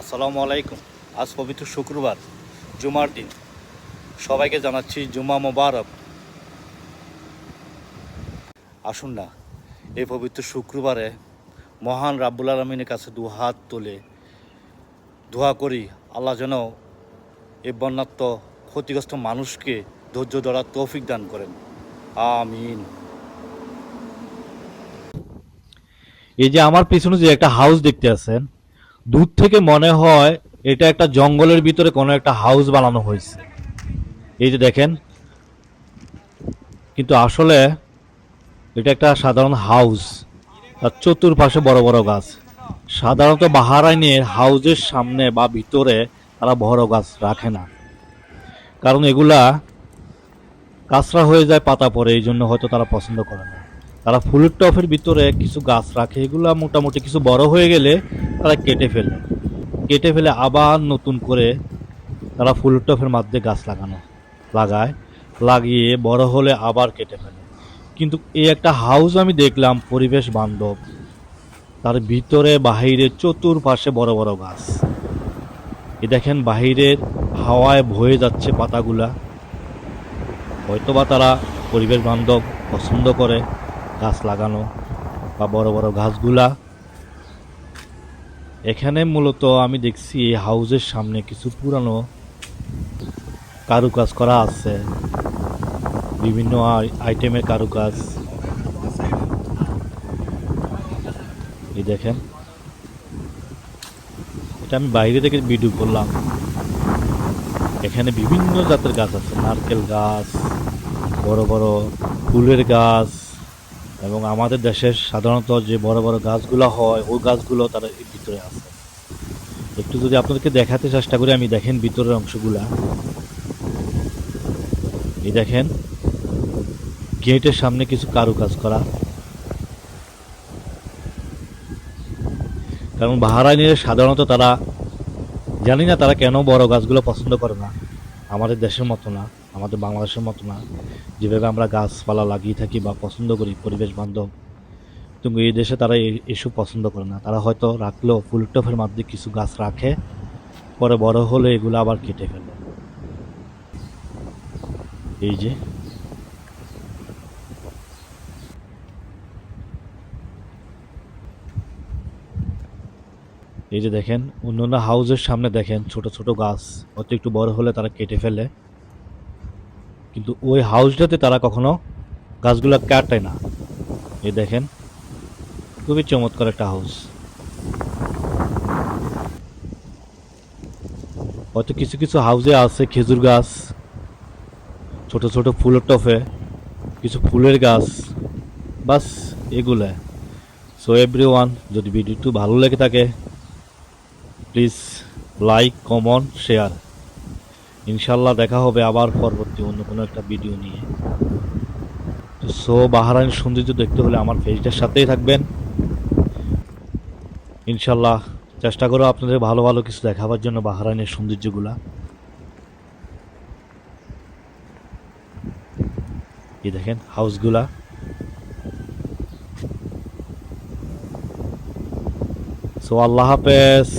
আসসালামু আলাইকুম। আজ পবিত্র শুক্রবার, জুমার দিন। সবাইকে জানাচ্ছি জুমা মোবারক। আসুন না, এই পবিত্র শুক্রবারে মহান রাব্বুল আলমিনের কাছে দু হাত তোলে দোয়া করি, আল্লাহ যেন এই বন্যাত্ম ক্ষতিগ্রস্ত মানুষকে ধৈর্য ধরার তৌফিক দান করেন। আমিন। এই যে আমার পিছনে যে একটা হাউস দেখতে আছেন দূর থেকে মনে হয় এটা একটা জঙ্গলের ভিতরে কোনো একটা হাউস বানানো হয়েছে। এই যে দেখেন, কিন্তু আসলে এটা একটা সাধারণ হাউস তার চতুর্পাশে বড় বড় গাছ। সাধারণত বাহারাইনের হাউজের সামনে বা ভিতরে তারা বড় গাছ রাখে না। কারণ এগুলা কাঁচরা হয়ে যায় পাতা পড়ে, এই জন্য হয়তো তারা পছন্দ করে না। তারা ফুলের টফের ভিতরে কিছু গাছ রাখে। এগুলা মোটামুটি কিছু বড় হয়ে গেলে তারা কেটে ফেলে। কেটে ফেলে আবার নতুন করে তারা ফুলের টফের মধ্যে গাছ লাগানো, লাগায়, লাগিয়ে বড় হলে আবার কেটে ফেলে। কিন্তু এই একটা হাউস আমি দেখলাম, পরিবেশ বান্ধব। তার ভিতরে বাহিরে চতুর্পাশে বড় বড় গাছ। এ দেখেন বাহিরের হাওয়ায় ভয়ে যাচ্ছে পাতাগুলা। হয়তোবা তারা পরিবেশ বান্ধব পছন্দ করে গাছ লাগানো বা বড় বড় গাছগুলা এখানে মূলত আমি দেখছি এই হাউসের সামনে কিছু পুরানো কারুকাজ করা আছে। বিভিন্ন আই- আইটেমের কারুকাজ। এই দেখেন। এটা আমি বাইরে থেকে ভিডিও করলাম। এখানে বিভিন্ন জাতের গাছ আছে। নারকেল গাছ, বড় বড় ফুলের গাছ। এবং আমাদের দেশের সাধারণত যে বড় বড় গাছগুলো হয়, ওই গাছগুলো তারা ভিতরে আছে। একটু যদি আপনাদেরকে দেখাতে চেষ্টা করি, আমি দেখেন ভিতরের অংশগুলা। এই দেখেন, গেটের সামনে কিছু কারুকাজ করা। কারণ বাহারাইনের সাধারণত তারা, জানি না তারা কেন বড় গাছগুলো পছন্দ করে না, আমাদের দেশের মতো না। আমাদের বাংলাদেশের মতো না। যেভাবে আমরা গাছপালা লাগিয়ে থাকি বা পছন্দ করি, পরিবেশ বান্ধব কিন্তু এই দেশে তারা এসব পছন্দ করে না। তারা হয়তো রাখলেও ফুল টফের মধ্যে কিছু গাছ রাখে, পরে বড় হলে এগুলো আবার কেটে ফেলে। এই যে। এই যে দেখেন, অন্যান্য হাউসের সামনে দেখেন, ছোট ছোট গাছ। হয়তো একটু বড় হলে তারা কেটে ফেলে। কিন্তু ওই হাউসটাতে তারা কখনো গাছগুলো কাটে না। এই দেখেন, খুবই চমৎকার একটা হাউস। হয়তো কিছু কিছু হাউসে আছে খেজুর গাছ, ছোট ছোট ফুলের টফে কিছু ফুলের গাছ, বাস এগুলা। সো এভরি ওয়ান যদি ভিডিওটি ভালো লেগে থাকে প্লিজ লাইক কমন শেয়ার ইনশাল্লাহ দেখা হবে আবার পরবর্তী অন্য কোনো একটা ভিডিও নিয়ে। তো সো বাহারাইন সৌন্দর্য দেখতে হলে আমার পেজটার সাথেই থাকবেন। ইনশাল্লাহ চেষ্টা করো আপনাদের ভালো ভালো কিছু দেখাবার জন্য বাহারাইনের সৌন্দর্যগুলা। এই দেখেন হাউসগুলা সো আল্লাহ হাফেজ।